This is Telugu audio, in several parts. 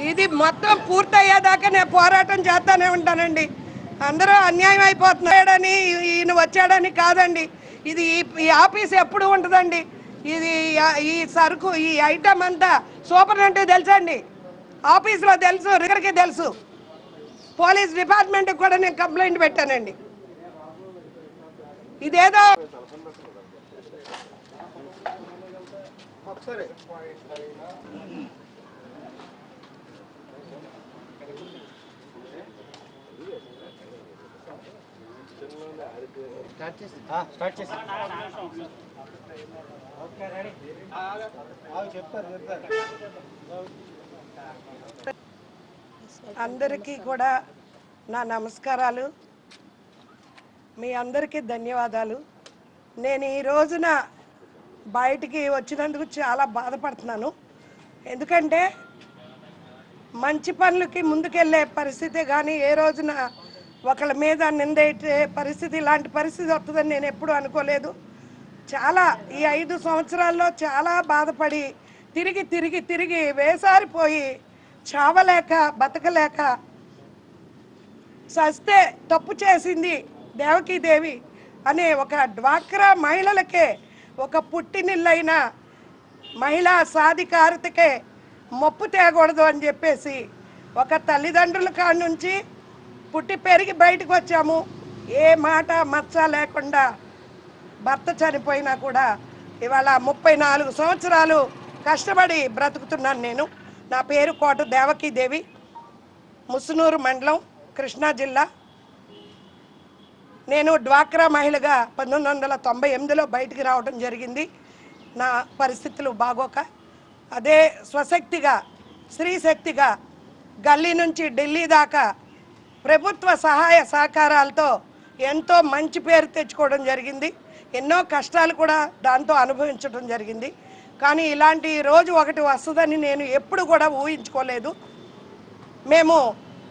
ఇది మొత్తం పూర్తయ్యేదాకా నేను పోరాటం చేస్తానే ఉంటానండి. అందరూ అన్యాయం అయిపోతున్నాడని ఈయన వచ్చాడని కాదండి. ఇది ఈ- ఆఫీస్ ఎప్పుడు ఉంటుందండి? ఇది ఈ సరుకు ఈ ఐటమ్ అంతా సూపర్ అంటే తెలుసండి. ఆఫీస్లో తెలుసు రిగర్కి తెలుసు. పోలీస్ డిపార్ట్మెంట్కి కూడా నేను కంప్లైంట్ పెట్టానండి. ఇదేదో స్టార్ట్ చేసి. చెప్తారు చెప్తారు. అందరికీ కూడా నా నమస్కారాలు. మీ అందరికీ ధన్యవాదాలు. నేను ఈ రోజున బయటికి వచ్చినందుకు చాలా బాధపడుతున్నాను. ఎందుకంటే మంచి పనులకి ముందుకెళ్ళే పరిస్థితి కానీ ఏ రోజున ఒకళ్ళ మీద నిందేటే పరిస్థితి ఇలాంటి పరిస్థితి వస్తుందని నేను ఎప్పుడూ అనుకోలేదు. చాలా ఈ ఐదు సంవత్సరాల్లో చాలా బాధపడి తిరిగి తిరిగి తిరిగి వేసారిపోయి చావలేక బతకలేక సస్తే తప్పు చేసింది దేవకీదేవి అనే ఒక డ్వాక్రా మహిళలకే ఒక పుట్టినిల్లైన మహిళా సాధికారతకే మొప్పు తేకూడదు అని చెప్పేసి ఒక తల్లిదండ్రుల కాడ నుంచి పుట్టి పెరిగి బయటకు వచ్చాము. ఏ మాట మచ్చ లేకుండా భర్త చనిపోయినా కూడా ఇవాళ ముప్పై నాలుగు సంవత్సరాలు కష్టపడి బ్రతుకుతున్నాను నేను. నా పేరు కోట దేవకీదేవి ముసునూరు మండలం కృష్ణా జిల్లా. నేను డ్వాక్రా మహిళగా పంతొమ్మిది వందల తొంభై ఎనిమిదిలో బయటికి రావడం జరిగింది. నా పరిస్థితులు బాగోక. అదే స్వశక్తిగా స్త్రీశక్తిగా గల్లీ నుంచి ఢిల్లీ దాకా ప్రభుత్వ సహాయ సహకారాలతో ఎంతో మంచి పేరు తెచ్చుకోవడం జరిగింది. ఎన్నో కష్టాలు కూడా దాంతో అనుభవించడం జరిగింది. కానీ ఇలాంటి రోజు ఒకటి వస్తుందని నేను ఎప్పుడు కూడా ఊహించుకోలేదు. మేము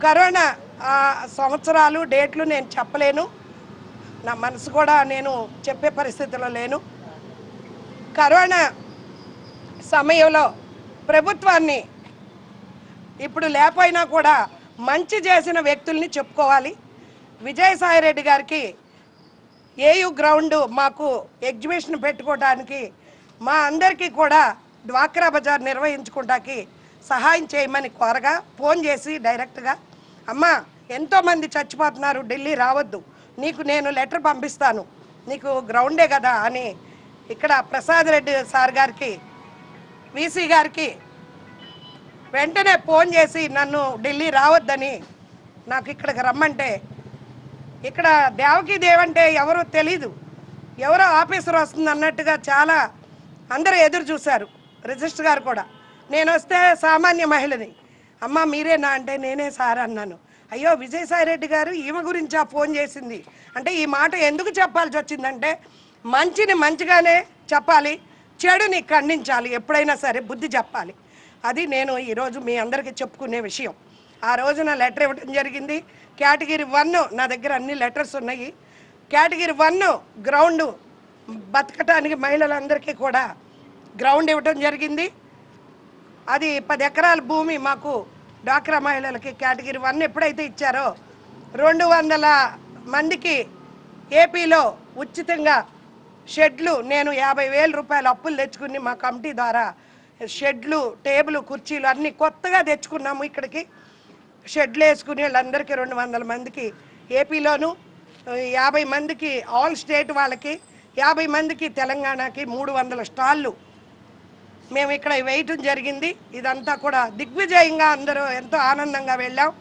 కరోనా సంవత్సరాలు డేట్లు నేను చెప్పలేను. నా మనసు కూడా నేను చెప్పే పరిస్థితిలో లేను. కరోనా సమయంలో ప్రభుత్వాన్ని ఇప్పుడు లేకపోయినా కూడా మంచి చేసిన వ్యక్తుల్ని చెప్పుకోవాలి. విజయసాయిరెడ్డి గారికి ఏయు గ్రౌండ్ మాకు ఎగ్జిబిషన్ పెట్టుకోవడానికి మా అందరికీ కూడా డ్వాక్రా బజార్ నిర్వహించుకోవడానికి సహాయం చేయమని కోరగా ఫోన్ చేసి డైరెక్ట్గా అమ్మా ఎంతోమంది చచ్చిపోతున్నారు ఢిల్లీ రావద్దు. నీకు నేను లెటర్ పంపిస్తాను. నీకు గ్రౌండే కదా అని ఇక్కడ ప్రసాద్ రెడ్డి సార్ గారికి వీసీ గారికి వెంటనే ఫోన్ చేసి నన్ను ఢిల్లీ రావద్దని నాకు ఇక్కడికి రమ్మంటే ఇక్కడ దేవకి దేవంటే ఎవరో తెలీదు. ఎవరో ఆఫీసర్ వస్తుంది అన్నట్టుగా చాలా అందరూ ఎదురు చూశారు రిజిస్టర్ గారు కూడా. నేను వస్తే సామాన్య మహిళని. అమ్మ మీరేనా అంటే నేనే సార్ అన్నాను. అయ్యో విజయసాయి రెడ్డి గారు ఈమె గురించి ఆ ఫోన్ చేసింది. అంటే ఈ మాట ఎందుకు చెప్పాల్సి వచ్చిందంటే మంచిని మంచిగానే చెప్పాలి చెడుని ఖండించాలి ఎప్పుడైనా సరే బుద్ధి చెప్పాలి. అది నేను ఈరోజు మీ అందరికీ చెప్పుకునే విషయం. ఆ రోజున లెటర్ ఇవ్వడం జరిగింది. కేటగిరీ వన్ నా దగ్గర అన్ని లెటర్స్ ఉన్నాయి. కేటగిరీ వన్ గ్రౌండ్ బతకటానికి మహిళలందరికీ కూడా గ్రౌండ్ ఇవ్వడం జరిగింది. అది పది ఎకరాల భూమి మాకు డాక్రా మహిళలకి కేటగిరీ వన్ ఎప్పుడైతే ఇచ్చారో రెండు వందల మందికి ఏపీలో ఉచితంగా షెడ్లు నేను యాభై వేల రూపాయలు అప్పులు తెచ్చుకుని మా కమిటీ ద్వారా షెడ్లు టేబుల్ కుర్చీలు అన్నీ కొత్తగా తెచ్చుకున్నాము ఇక్కడికి. షెడ్లు వేసుకుని వాళ్ళందరికీ రెండు వందల మందికి. ఏపీలోను యాభై మందికి ఆల్ స్టేట్ వాళ్ళకి యాభై మందికి తెలంగాణకి మూడు వందల స్టాళ్ళు. మేము ఇక్కడ వేయటం జరిగింది. ఇదంతా కూడా దిగ్విజయంగా అందరూ ఎంతో ఆనందంగా వెళ్ళాం.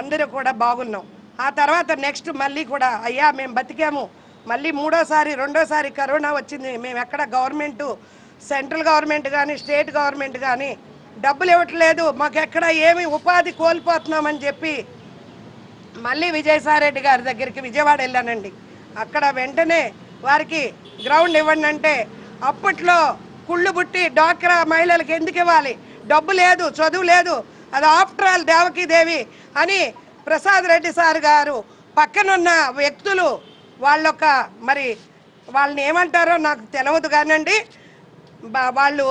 అందరూ కూడా బాగున్నాం. ఆ తర్వాత నెక్స్ట్ మళ్ళీ కూడా అయ్యా మేము బతికాము. మళ్ళీ మూడోసారి రెండోసారి కరోనా వచ్చింది. మేము ఎక్కడ గవర్నమెంటు సెంట్రల్ గవర్నమెంట్ కానీ స్టేట్ గవర్నమెంట్ కానీ డబ్బులు ఇవ్వట్లేదు. మాకు ఎక్కడ ఏమి ఉపాధి కోల్పోతున్నామని చెప్పి మళ్ళీ విజయసాయిరెడ్డి గారి దగ్గరికి విజయవాడ వెళ్ళానండి. అక్కడ వెంటనే వారికి గ్రౌండ్ ఇవ్వండి అంటే అప్పట్లో కుళ్ళు బుట్టి డాక్రా మహిళలకు ఎందుకు ఇవ్వాలి? డబ్బు లేదు చదువు లేదు అది ఆఫ్టర్ ఆల్ దేవకీదేవి అని ప్రసాద్ రెడ్డి సార్ గారు పక్కనున్న వ్యక్తులు వాళ్ళొక మరి వాళ్ళని ఏమంటారో నాకు తెలియదు కానండి. వాళ్ళు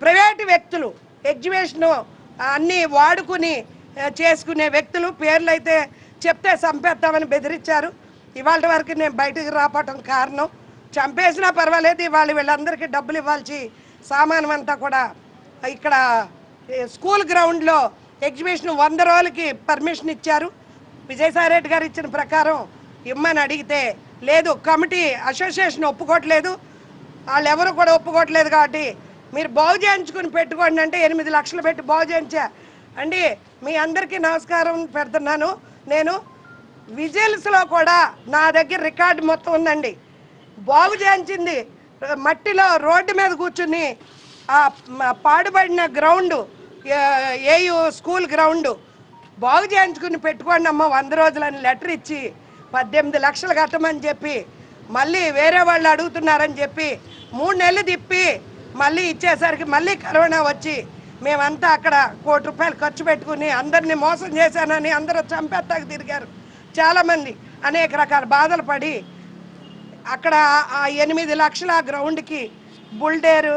ప్రైవేటు వ్యక్తులు ఎగ్జిబిషన్ అన్నీ వాడుకుని చేసుకునే వ్యక్తులు పేర్లు అయితే చెప్తే చంపేస్తామని బెదిరించారు. ఇవాళ వరకు నేను బయటకు రావటం కారణం. చంపేసినా పర్వాలేదు ఇవాళ వీళ్ళందరికీ డబ్బులు ఇవ్వాల్సి సామానం అంతా కూడా ఇక్కడ స్కూల్ గ్రౌండ్లో ఎగ్జిబిషన్ వంద రోజులకి పర్మిషన్ ఇచ్చారు. విజయసాయి రెడ్డి గారు ఇచ్చిన ప్రకారం ఇమ్మని అడిగితే లేదు కమిటీ అసోసియేషన్ ఒప్పుకోవట్లేదు. వాళ్ళు ఎవరు కూడా ఒప్పుకోవట్లేదు కాబట్టి మీరు బాగు చేయించుకుని పెట్టుకోండి అంటే ఎనిమిది లక్షలు పెట్టి బాగు చేయించా. అండి మీ అందరికీ నమస్కారం పెడుతున్నాను. నేను విజిల్స్లో కూడా నా దగ్గర రికార్డు మొత్తం ఉందండి. బాగు చేయించింది మట్టిలో రోడ్డు మీద కూర్చుని పాడుబడిన గ్రౌండ్ ఏయు స్కూల్ గ్రౌండ్ బాగు చేయించుకుని పెట్టుకోండి అమ్మ వంద రోజులని లెటర్ ఇచ్చి పద్దెనిమిది లక్షలు కట్టమని చెప్పి మళ్ళీ వేరే వాళ్ళు అడుగుతున్నారని చెప్పి మూడు నెలలు తిప్పి మళ్ళీ ఇచ్చేసరికి మళ్ళీ కరోనా వచ్చి మేమంతా అక్కడ కోటి రూపాయలు ఖర్చు పెట్టుకుని అందరినీ మోసం చేశానని అందరూ చంపేస్తాకు తిరిగారు. చాలామంది అనేక రకాల బాధలు పడి అక్కడ ఆ ఎనిమిది లక్షల గ్రౌండ్కి బుల్డేరు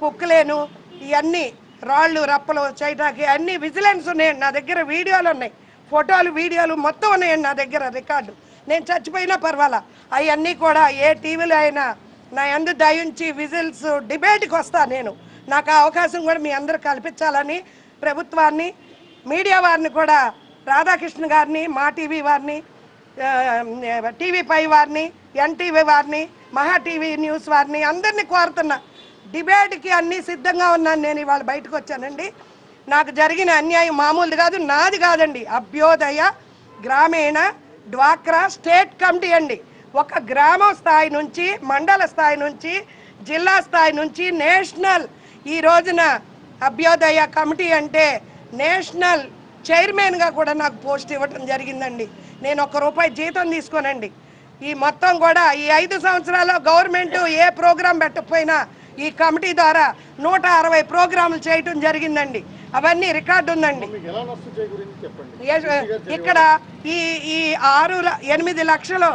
కుక్కలేను ఇవన్నీ రాళ్ళు రప్పలు చేయటానికి అన్ని విజిలెన్స్ ఉన్నాయండి నా దగ్గర వీడియోలు ఉన్నాయి. ఫోటోలు వీడియోలు మొత్తం ఉన్నాయండి నా దగ్గర రికార్డు. నేను చచ్చిపోయినా పర్వాలా. అవన్నీ కూడా ఏ టీవీలో అయినా నా అందు దయించి విజిల్స్ డిబేట్కి వస్తా నేను. నాకు ఆ అవకాశం కూడా మీ అందరు కల్పించాలని ప్రభుత్వాన్ని మీడియా వారిని కూడా రాధాకృష్ణ గారిని మా టీవీ వారిని టీవీ పై వారిని ఎన్టీవీ వారిని మహా టీవీ న్యూస్ వారిని అందరినీ కోరుతున్నా. డిబేట్కి అన్నీ సిద్ధంగా ఉన్నాను నేను ఇవాళ బయటకు వచ్చానండి. నాకు జరిగిన అన్యాయం మామూలుది కాదు నాది కాదండి. అభ్యోదయ గ్రామీణ డ్వాక్రా స్టేట్ కమిటీ అండి. ఒక గ్రామం స్థాయి నుంచి మండల స్థాయి నుంచి జిల్లా స్థాయి నుంచి నేషనల్ ఈ రోజున అభ్యోదయ కమిటీ అంటే నేషనల్ చైర్మన్గా కూడా నాకు పోస్ట్ ఇవ్వటం జరిగిందండి. నేను ఒక్క రూపాయి జీతం తీసుకోనండి. ఈ మొత్తం కూడా ఈ ఐదు సంవత్సరాల్లో గవర్నమెంట్ ఏ ప్రోగ్రాం పెట్టకపోయినా ఈ కమిటీ ద్వారా నూట అరవై ప్రోగ్రాములు చేయటం జరిగిందండి. అవన్నీ రికార్డు ఉందండి. ఇక్కడ ఈ ఈ ఆరు ఎనిమిది లక్షలు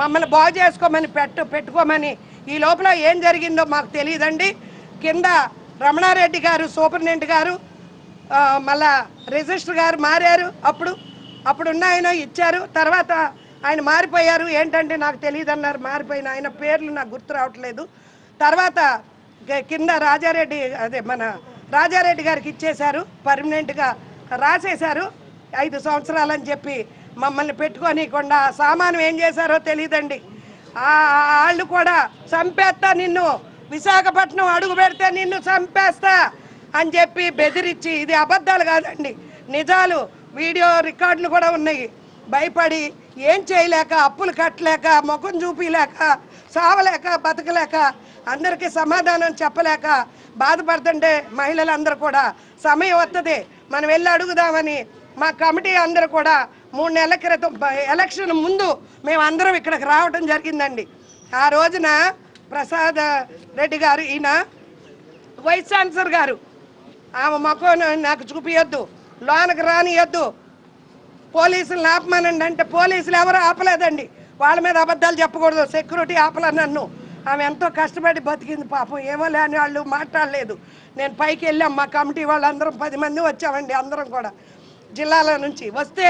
మమ్మల్ని బాగు చేసుకోమని పెట్టు పెట్టుకోమని ఈ లోపల ఏం జరిగిందో మాకు తెలియదండి. కింద రమణారెడ్డి గారు సూపరింటెండెంట్ గారు మళ్ళా రిజిస్టర్ గారు మారారు. అప్పుడు అప్పుడు ఉన్న ఆయన ఇచ్చారు. తర్వాత ఆయన మారిపోయారు. ఏంటంటే నాకు తెలియదు అన్నారు మారిపోయిన ఆయన పేర్లు నాకు గుర్తు రావట్లేదు. తర్వాత కింద రాజారెడ్డి అదే మన రాజారెడ్డి గారికి ఇచ్చేశారు. పర్మనెంట్గా రాసేశారు. ఐదు సంవత్సరాలని చెప్పి మమ్మల్ని పెట్టుకోనికుండా సామాను ఏం చేశారో తెలియదండి వాళ్ళు కూడా చంపేస్తా నిన్ను విశాఖపట్నం అడుగు పెడితే నిన్ను చంపేస్తా అని చెప్పి బెదిరించి ఇది అబద్ధాలు కాదండి. నిజాలు వీడియో రికార్డులు కూడా ఉన్నాయి. భయపడి ఏం చేయలేక అప్పులు కట్టలేక ముఖం చూపిలేక సావలేక బతకలేక అందరికీ సమాధానం చెప్పలేక బాధపడుతుంటే మహిళలందరూ కూడా సమయం వస్తుంది మనం వెళ్ళి అడుగుదామని మా కమిటీ అందరూ కూడా మూడు నెలల క్రితం ఎలక్షన్ ముందు మేము అందరం ఇక్కడికి రావడం జరిగిందండి. ఆ రోజున ప్రసాద్ రెడ్డి గారు ఈయన వైస్ ఛాన్సలర్ గారు ఆమె మొఖం నాకు చూపియొద్దు లోనకి రానియొద్దు. పోలీసులు ఆపమనండి అంటే పోలీసులు ఎవరు ఆపలేదండి. వాళ్ళ మీద అబద్ధాలు చెప్పకూడదు సెక్యూరిటీ ఆపలే నన్ను. ఆమె ఎంతో కష్టపడి బతికింది పాపం ఏమో లేని వాళ్ళు మాట్లాడలేదు. నేను పైకి వెళ్ళాం మా కమిటీ వాళ్ళందరం పది మంది వచ్చామండి అందరం కూడా. జిల్లాల నుంచి వస్తే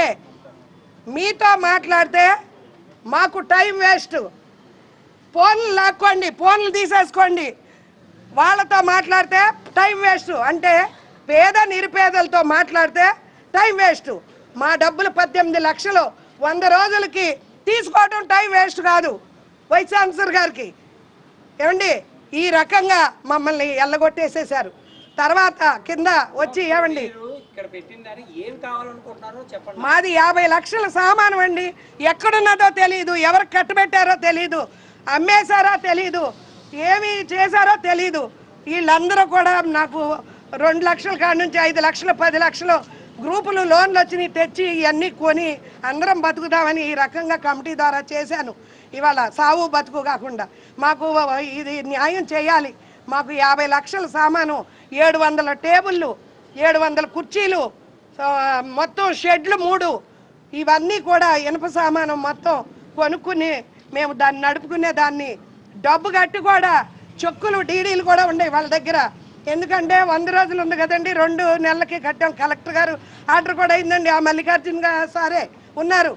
మీతో మాట్లాడితే మాకు టైం వేస్ట్. ఫోన్లు లాక్కోండి ఫోన్లు తీసేసుకోండి. వాళ్ళతో మాట్లాడితే టైం వేస్ట్. అంటే పేద నిరుపేదలతో మాట్లాడితే టైం వేస్ట్. మా డబ్బులు పద్దెనిమిది లక్షలు వంద రోజులకి తీసుకోవడం టైం వేస్ట్ కాదు. వైస్ ఛాన్సలర్ గారికి. ఏమండి? ఈ రకంగా మమ్మల్ని ఎల్లగొట్టేసేసారు తర్వాత కింద వచ్చి ఏమండి? ఇక్కడ పెట్టిన ఏం కావాలనుకుంటున్నారో చెప్పండి. మాది యాభై లక్షల సామానం అండి. ఎక్కడున్నదో తెలియదు ఎవరు కట్టుబెట్టారో తెలియదు అమ్మేశారో తెలీదు ఏమి చేశారో తెలీదు. వీళ్ళందరూ కూడా నాకు రెండు లక్షల కాడి నుంచి ఐదు లక్షలు పది లక్షలు గ్రూపులు లోన్లు వచ్చినాయి తెచ్చి ఇవన్నీ కొని అందరం బతుకుదామని ఈ రకంగా కమిటీ ద్వారా చేశాను. ఇవాళ సావు బతుకు కాకుండా మాకు ఇది న్యాయం చేయాలి. మాకు యాభై లక్షల సామాను ఏడు వందల టేబుళ్ళు ఏడు వందల కుర్చీలు సో, మొత్తం షెడ్లు మూడు. ఇవన్నీ కూడా ఇనుప సామానం మొత్తం కొనుక్కుని మేము దాన్ని నడుపుకునే దాన్ని. డబ్బు కట్టి కూడా చెక్కులు డీడీలు కూడా ఉన్నాయి వాళ్ళ దగ్గర. ఎందుకంటే వంద రోజులు ఉంది కదండి రెండు నెలలకి కట్టాం. కలెక్టర్ గారు ఆర్డర్ కూడా అయిందండి. ఆ మల్లికార్జున సారే ఉన్నారు.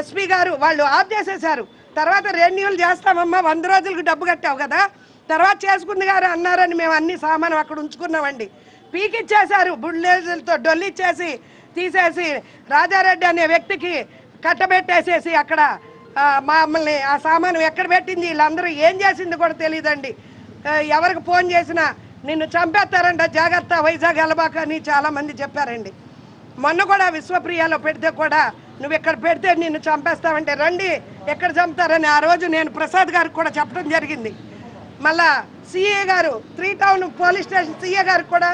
ఎస్పీ గారు వాళ్ళు ఆఫ్ చేసేసారు తర్వాత రెన్యూల్ చేస్తామమ్మా వంద రోజులకు డబ్బు కట్టావు కదా. తర్వాత చేసుకుంది గారు అన్నారని మేము అన్ని సామాను అక్కడ ఉంచుకున్నామండి. పీకిచ్చేశారు. బుల్లేజులతో డొల్లిచ్చేసి తీసేసి రాజారెడ్డి అనే వ్యక్తికి కట్టబెట్టేసేసి అక్కడ మమ్మల్ని ఆ సామాను ఎక్కడ పెట్టింది? వీళ్ళందరూ ఏం చేసింది కూడా తెలియదండి ఎవరికి ఫోన్ చేసినా నిన్ను చంపేస్తారంట జాగ్రత్త వైజాగ్ వెళ్ళబాక అని చాలామంది చెప్పారండి. మొన్న కూడా విశ్వప్రియాలో పెడితే కూడా నువ్వు ఇక్కడ పెడితే నిన్ను చంపేస్తావంటే రండి ఎక్కడ చంపుతారని ఆ రోజు నేను ప్రసాద్ గారికి కూడా చెప్పడం జరిగింది. మళ్ళా సిఏ గారు three town police station CA గారికి కూడా